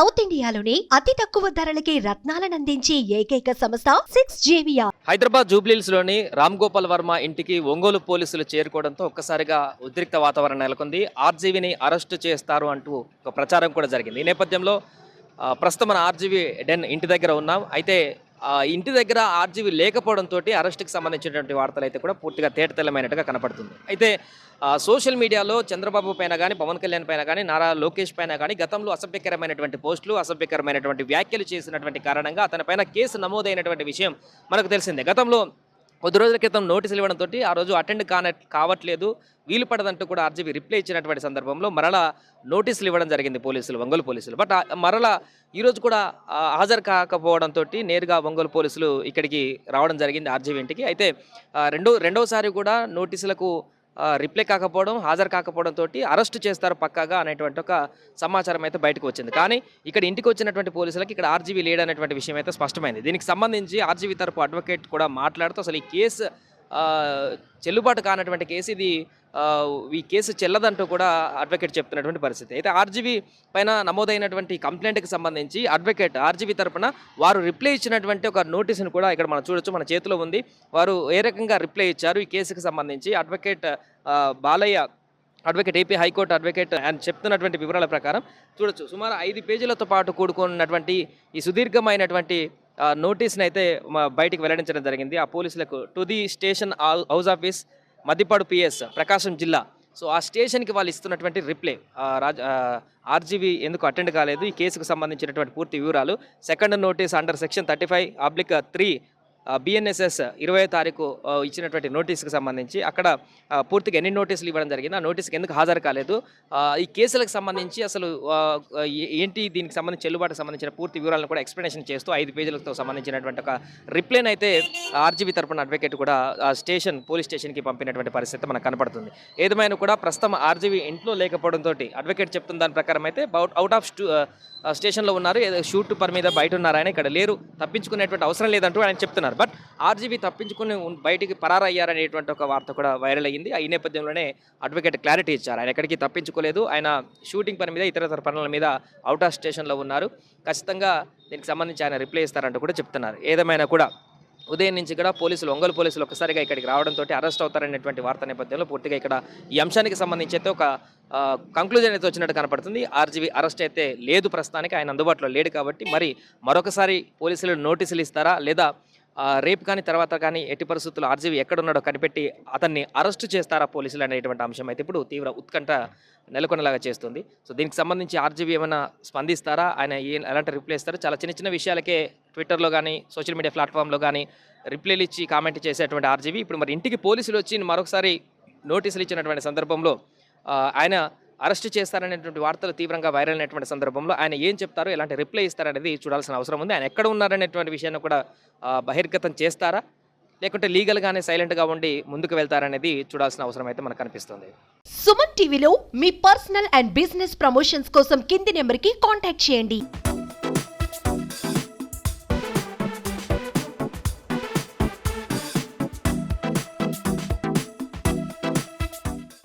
South ఇండియాలోని అతి తక్కువ ధరలకి రత్నాలనందించే ఏకైక సంస్థ సిక్స్ జేవియా హైదరాబాద్ జూబ్లీల్స్లోని రామ్ గోపాల్ వర్మ ఇంటికి ఒంగోలు పోలీసులు చేరుకోవడంతో ఒక్కసారిగా ఉద్రిక్త వాతావరణం నెలకొంది. ఆర్జీవిని అరెస్టు చేస్తారు అంటూ ఒక ప్రచారం కూడా జరిగింది. ఈ నేపథ్యంలో ప్రస్తుతం మన ఆర్జీవి డెన్ ఇంటి దగ్గర ఉన్నాం. అయితే ఇంటి దగ్గర ఆర్జీవీ లేకపోవడంతో అరెస్ట్కి సంబంధించినటువంటి వార్తలు అయితే కూడా పూర్తిగా తేటతెల్లమైనట్టుగా కనపడుతుంది. అయితే సోషల్ మీడియాలో చంద్రబాబు పైన కానీ పవన్ కళ్యాణ్ పైన కానీ నారా లోకేష్ పైన కానీ గతంలో అసభ్యకరమైనటువంటి పోస్టులు అసభ్యకరమైనటువంటి వ్యాఖ్యలు చేసినటువంటి కారణంగా అతనిపైన కేసు నమోదైనటువంటి విషయం మనకు తెలిసిందే. గతంలో కొద్ది రోజుల క్రితం నోటీసులు ఇవ్వడంతో ఆ రోజు అటెండ్ కాన కావట్లేదు. వీలు పడదంటూ కూడా ఆర్జీబీ రిప్లై ఇచ్చినటువంటి సందర్భంలో మరలా నోటీసులు ఇవ్వడం జరిగింది పోలీసులు ఒంగోలు పోలీసులు. బట్ మరలా ఈరోజు కూడా హాజరు కాకపోవడంతో నేరుగా ఒంగోలు పోలీసులు ఇక్కడికి రావడం జరిగింది ఆర్జీబీ ఇంటికి. అయితే రెండో రెండోసారి కూడా నోటీసులకు రిప్లై కాకపోవడం హాజరు కాకపోవడంతో అరెస్ట్ చేస్తారు పక్కాగా అనేటువంటి ఒక సమాచారం అయితే బయటకు వచ్చింది. కానీ ఇక్కడ ఇంటికి వచ్చినటువంటి పోలీసులకు ఇక్కడ ఆర్జీవీ లేడనేటువంటి విషయం అయితే స్పష్టమైంది. దీనికి సంబంధించి ఆర్జీవీ తరపు అడ్వకేట్ కూడా మాట్లాడుతూ అసలు ఈ కేసు చెల్లుబాటు కానటువంటి కేసు ఇది ఈ కేసు చెల్లదంటూ కూడా అడ్వకేట్ చెప్తున్నటువంటి పరిస్థితి. అయితే ఆర్జీబీ పైన నమోదైనటువంటి కంప్లైంట్కి సంబంధించి అడ్వకేట్ ఆర్జీబీ తరపున వారు రిప్లై ఇచ్చినటువంటి ఒక నోటీసును కూడా ఇక్కడ మనం చూడొచ్చు మన చేతిలో ఉంది. వారు ఏ రకంగా రిప్లై ఇచ్చారు ఈ కేసుకి సంబంధించి? Advocate Balayya advocate AP high court advocate ఆయన చెప్తున్నటువంటి వివరాల ప్రకారం చూడొచ్చు. సుమారు ఐదు పేజీలతో పాటు కూడుకున్నటువంటి ఈ సుదీర్ఘమైనటువంటి నోటీస్ని అయితే బయటికి వెల్లడించడం జరిగింది. ఆ పోలీసులకు to the station house- house office Maddipadu PS Prakasam జిల్లా. సో ఆ స్టేషన్కి వాళ్ళు ఇస్తున్నటువంటి రిప్లై రాజ్ ఆర్జీబీ ఎందుకు అటెండ్ కాలేదు ఈ కేసుకు సంబంధించినటువంటి పూర్తి వివరాలు. Second notice under section thirty five oblique three BNSS ఇరవై తారీఖు ఇచ్చినటువంటి నోటీస్కి సంబంధించి అక్కడ పూర్తిగా ఎన్ని నోటీసులు ఇవ్వడం జరిగింది ఆ నోటీస్కి ఎందుకు హాజరు కాలేదు. ఈ కేసులకు సంబంధించి అసలు ఏంటి దీనికి సంబంధించి చెల్లుబాటుకు సంబంధించిన పూర్తి వివరాలను కూడా ఎక్స్ప్లెనేషన్ చేస్తూ ఐదు పేజీలతో సంబంధించినటువంటి ఒక రిప్లైన్ అయితే ఆర్జీబీ తరపున అడ్వకేట్ కూడా ఆ స్టేషన్ పోలీస్ స్టేషన్కి పంపినటువంటి పరిస్థితి మనకు కనపడుతుంది. ఏదేమైనా కూడా ప్రస్తుతం ఆర్జీబీ ఇంట్లో లేకపోవడంతో అడ్వకేట్ చెప్తున్న దాని ప్రకారం అయితే అవుట్ ఆఫ్ స్టేషన్లో ఉన్నారు. ఏదో షూట్ పర్ మీద బయట ఉన్నారు ఆయన ఇక్కడ లేరు. తప్పించుకునేటువంటి అవసరం లేదంటూ ఆయన చెప్తున్నారు. బట్ ఆర్జీబీ తప్పించుకుని బయటికి పరారయ్యారనేటువంటి ఒక వార్త కూడా వైరల్ అయ్యింది. ఈ నేపథ్యంలోనే అడ్వకేట్ క్లారిటీ ఇచ్చారు. ఆయన ఎక్కడికి తప్పించుకోలేదు. ఆయన షూటింగ్ పని మీద ఇతర పనుల మీద అవుట్ ఆఫ్ స్టేషన్లో ఉన్నారు. ఖచ్చితంగా దీనికి సంబంధించి ఆయన రిప్లై ఇస్తారంటూ కూడా చెప్తున్నారు. ఏదేమైనా కూడా ఉదయం నుంచి కూడా పోలీసులు ఒంగోలు పోలీసులు ఒక్కసారిగా ఇక్కడికి రావడంతో అరెస్ట్ అవుతారనేటువంటి వార్త నేపథ్యంలో పూర్తిగా ఇక్కడ ఈ అంశానికి సంబంధించి అయితే ఒక కంక్లూజన్ అయితే వచ్చినట్టు కనపడుతుంది. ఆర్జీబీ అరెస్ట్ అయితే లేదు ప్రస్తుతానికి. ఆయన అందుబాటులో లేడు కాబట్టి మరి మరొకసారి పోలీసులు నోటీసులు ఇస్తారా? లేదా రేపు కానీ తర్వాత కానీ ఎట్టి పరిస్థితుల్లో ఆర్జీవీ ఎక్కడున్నాడో కనిపెట్టి అతన్ని అరెస్టు చేస్తారా పోలీసులు అనేటువంటి అంశం అయితే ఇప్పుడు తీవ్ర ఉత్కంఠ నెలకొనేలాగా చేస్తుంది. సో దీనికి సంబంధించి ఆర్జీవీ ఏమైనా స్పందిస్తారా? ఆయన ఎలాంటి రిప్లై ఇస్తారో? చాలా చిన్న చిన్న విషయాలకే ట్విట్టర్లో కానీ సోషల్ మీడియా ప్లాట్ఫామ్లో కానీ రిప్లైలు ఇచ్చి కామెంట్ చేసేటువంటి ఆర్జీవీ. ఇప్పుడు మరి ఇంటికి పోలీసులు వచ్చి మరొకసారి నోటీసులు ఇచ్చినటువంటి సందర్భంలో ఆయన అరెస్ట్ చేస్తారనేటువంటి వార్తలు తీవ్రంగా వైరల్ అయినటువంటి సందర్భంలో ఆయన ఏం చెప్తారో ఎలాంటి రిప్లై ఇస్తారనేది చూడాల్సిన అవసరం ఉంది. ఆయన ఎక్కడ ఉన్నారనేటువంటి విషయాన్ని కూడా బహిర్గతం చేస్తారా? లేకుంటే లీగల్గానే సైలెంట్గా ఉండి ముందుకు వెళ్తారనేది చూడాల్సిన అవసరం అయితే మనకు కనిపిస్తుంది సుమన్ టీవీలో మీ పర్సనల్ అండ్ బిజినెస్ ప్రమోషన్స్ కోసం కింది నెంబర్కి కాంటాక్ట్ చేయండి.